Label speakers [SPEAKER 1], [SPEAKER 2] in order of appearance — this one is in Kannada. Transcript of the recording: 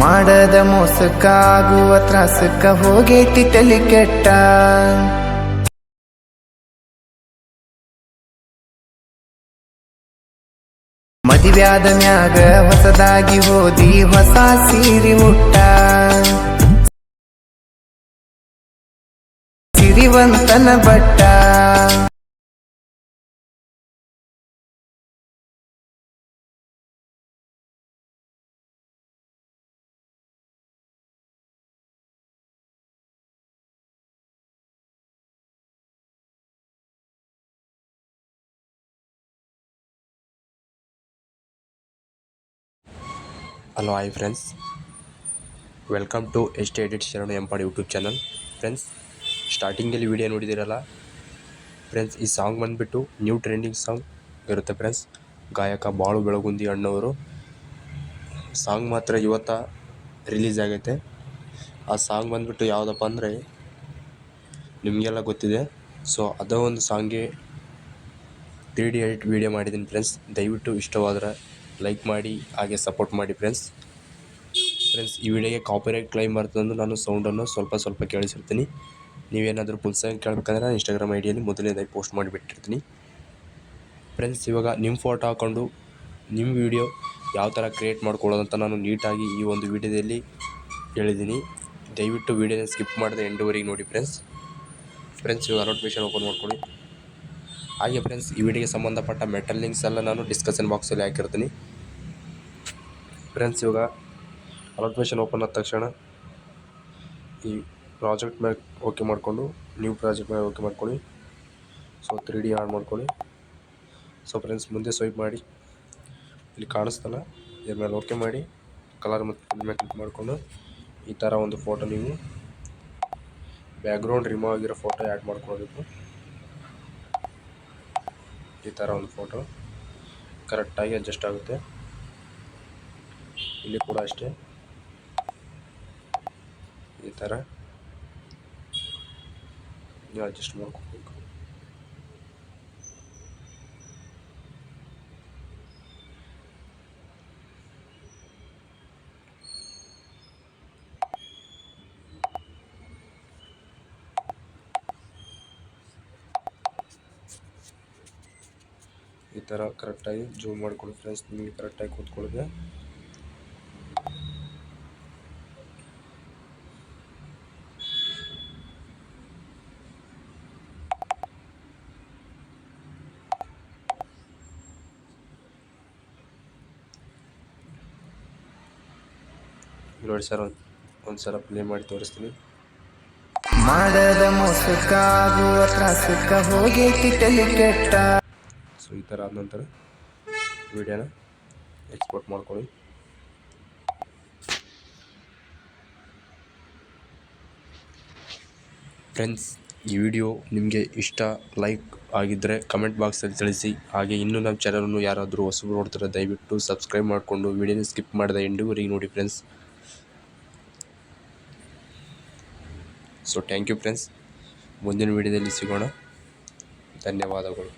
[SPEAKER 1] ಮಾಡದ ಮೋಸಕ್ಕಾಗುವ ತ್ರಾಸಕ್ಕ ಹೋಗೈತಿ ತಲೆ ಕೆಟ್ಟ. ಮದುವ್ಯಾದ ಮ್ಯಾಗ ಹೊಸದಾಗಿ ಹೋದಿ ಹೊಸ ಸೀರಿ ಉಟ್ಟ. ಸಿರಿವಂತನ but.
[SPEAKER 2] Hello hi friends welcome to S T edit Sharana ಎಂಪಾಡ್ YouTube channel friends ಸ್ಟಾರ್ಟಿಂಗಲ್ಲಿ ವಿಡಿಯೋ ನೋಡಿದ್ದೀರಲ್ಲ ಫ್ರೆಂಡ್ಸ್ ಈ ಸಾಂಗ್ ಬಂದುಬಿಟ್ಟು ನ್ಯೂ ಟ್ರೆಂಡಿಂಗ್ ಸಾಂಗ್ ಇರುತ್ತೆ ಫ್ರೆಂಡ್ಸ್ ಗಾಯಕ ಬಾಳು ಬೆಳಗುಂದಿ ಅಣ್ಣವರು. ಸಾಂಗ್ ಮಾತ್ರ ಇವತ್ತ ರಿಲೀಸ್ ಆಗೈತೆ. ಆ ಸಾಂಗ್ ಬಂದುಬಿಟ್ಟು ಯಾವುದಪ್ಪ ಅಂದರೆ ನಿಮಗೆಲ್ಲ ಗೊತ್ತಿದೆ. ಸೊ ಅದೇ ಒಂದು ಸಾಂಗ್ಗೆ ತ್ರೀ ಡಿ ಎಡಿಟ್ ವೀಡಿಯೋ ಮಾಡಿದ್ದೀನಿ ಫ್ರೆಂಡ್ಸ್ ದಯವಿಟ್ಟು ಇಷ್ಟವಾದರೆ ಲೈಕ್ ಮಾಡಿ, ಹಾಗೆ ಸಪೋರ್ಟ್ ಮಾಡಿ ಫ್ರೆಂಡ್ಸ್ ಫ್ರೆಂಡ್ಸ್ ಈ ವಿಡಿಯೋಗೆ ಕಾಪಿರೈಟ್ ಕ್ಲೈಮ್ ಬರ್ತದಂದು ನಾನು ಸೌಂಡನ್ನು ಸ್ವಲ್ಪ ಸ್ವಲ್ಪ ಕೇಳಿಸಿರ್ತೀನಿ. ನೀವೇನಾದರೂ ಪುಲ್ಸಾಗಿ ಕೇಳಬೇಕಂದ್ರೆ ಇನ್ಸ್ಟಾಗ್ರಾಮ್ ಐ ಡಿಯಲ್ಲಿ ಮೊದಲನೇದಾಗಿ ಪೋಸ್ಟ್ ಮಾಡಿಬಿಟ್ಟಿರ್ತೀನಿ. ಫ್ರೆಂಡ್ಸ್ ಇವಾಗ ನಿಮ್ಮ ಫೋಟೋ ಹಾಕ್ಕೊಂಡು ನಿಮ್ಮ ವಿಡಿಯೋ ಯಾವ ಥರ ಕ್ರಿಯೇಟ್ ಮಾಡ್ಕೊಳ್ಳೋದಂತ ನಾನು ನೀಟಾಗಿ ಈ ಒಂದು ವಿಡಿಯೋದಲ್ಲಿ ಹೇಳಿದ್ದೀನಿ. ದಯವಿಟ್ಟು ವಿಡಿಯೋನ ಸ್ಕಿಪ್ ಮಾಡದೆ ಎಂಡುವರೆಗೆ ನೋಡಿ ಫ್ರೆಂಡ್ಸ್ ಫ್ರೆಂಡ್ಸ್ ಇವಾಗ ನೋಟಿಫಿಕೇಶನ್ ಓಪನ್ ಮಾಡ್ಕೊಳ್ಳಿ. ಹಾಗೆ ಫ್ರೆಂಡ್ಸ್ ಈ ವಿಡಿಯೋಗೆ ಸಂಬಂಧಪಟ್ಟ ಮೆಟಲ್ ಲಿಂಕ್ಸ್ ಎಲ್ಲ ನಾನು ಡಿಸ್ಕಷನ್ ಬಾಕ್ಸಲ್ಲಿ ಹಾಕಿರ್ತೀನಿ. ಫ್ರೆಂಡ್ಸ್ ಇವಾಗ ಅಲೋಟ್ಮೇಷನ್ ಓಪನ್ ಆದ ತಕ್ಷಣ ಈ ಪ್ರಾಜೆಕ್ಟ್ ಮೇಲೆ ಓಕೆ ಮಾಡಿಕೊಂಡು ನ್ಯೂ ಪ್ರಾಜೆಕ್ಟ್ ಮೇಲೆ ಓಕೆ ಮಾಡ್ಕೊಳ್ಳಿ. ಸೊ ತ್ರೀ ಡಿ ಆನ್ ಮಾಡ್ಕೊಳ್ಳಿ. ಸೊ ಫ್ರೆಂಡ್ಸ್ ಮುಂದೆ ಸ್ವೈಪ್ ಮಾಡಿ. ಇಲ್ಲಿ ಕಾಣಿಸ್ತಲ್ಲ, ಇದ್ರ ಮೇಲೆ ಓಕೆ ಮಾಡಿ. ಕಲರ್ ಮತ್ತು ಮೇಲೆ ಕ್ಲಿಕ್ ಮಾಡಿಕೊಂಡು, ಈ ಥರ ಒಂದು ಫೋಟೋ ನೀವು ಬ್ಯಾಕ್ಗ್ರೌಂಡ್ ರಿಮೂವ್ ಆಗಿರೋ ಫೋಟೋ ಆ್ಯಡ್ ಮಾಡ್ಕೊಳ್ಬೇಕು ಈ ಥರ ಒಂದು ಫೋಟೋ ಕರೆಕ್ಟಾಗಿ ಅಡ್ಜಸ್ಟ್ ಆಗುತ್ತೆ. ಇಲ್ಲಿ ಕೂಡ ಅಷ್ಟೇ. ಈ ಥರ ನೀವು ಅಡ್ಜಸ್ಟ್ ಮಾಡ್ಕೋಬೇಕು. ಈ ಥರ ಕರೆಕ್ಟಾಗಿ ಜೂಮ್ ಮಾಡ್ಕೊಳ್ಳಿ ಫ್ರೆಂಡ್ಸ್, ನಿಮಗೆ ಕರೆಕ್ಟಾಗಿ ಕೂತ್ಕೊಳ್ಳಿದೆ ನೋಡಿ ಸರ್, ಒಂದು ಒಂದು ಸಲ ಪ್ಲೇ ಮಾಡಿ ತೋರಿಸ್ತೀನಿ.
[SPEAKER 1] ಮಾಡದ ಮೋಸಕ್ಕ ಆಗುವ ಹೋಗಿ ಕೆಟ್ಟ
[SPEAKER 2] ಸೊ, ಈ ಥರ ಆದ ನಂತರ ವಿಡಿಯೋನ ಎಕ್ಸ್ಪೋರ್ಟ್ ಮಾಡ್ಕೊಳ್ಳಿ. ಫ್ರೆಂಡ್ಸ್ ಈ ವಿಡಿಯೋ ನಿಮಗೆ ಇಷ್ಟ, ಲೈಕ್ ಆಗಿದ್ದರೆ ಕಮೆಂಟ್ ಬಾಕ್ಸಲ್ಲಿ ತಿಳಿಸಿ. ಹಾಗೆ ಇನ್ನೂ ನಮ್ಮ ಚಾನಲನ್ನು ಯಾರಾದರೂ ಹೊಸಬರು ನೋಡ್ತಾರೆ, ದಯವಿಟ್ಟು ಸಬ್ಸ್ಕ್ರೈಬ್ ಮಾಡಿಕೊಂಡು ವಿಡಿಯೋನ ಸ್ಕಿಪ್ ಮಾಡಿದ ಎಂಡಿವರೆಗೆ ನೋಡಿ friends so thank you friends ಮುಂದಿನ ವಿಡಿಯೋದಲ್ಲಿ ಸಿಗೋಣ. ಧನ್ಯವಾದಗಳು.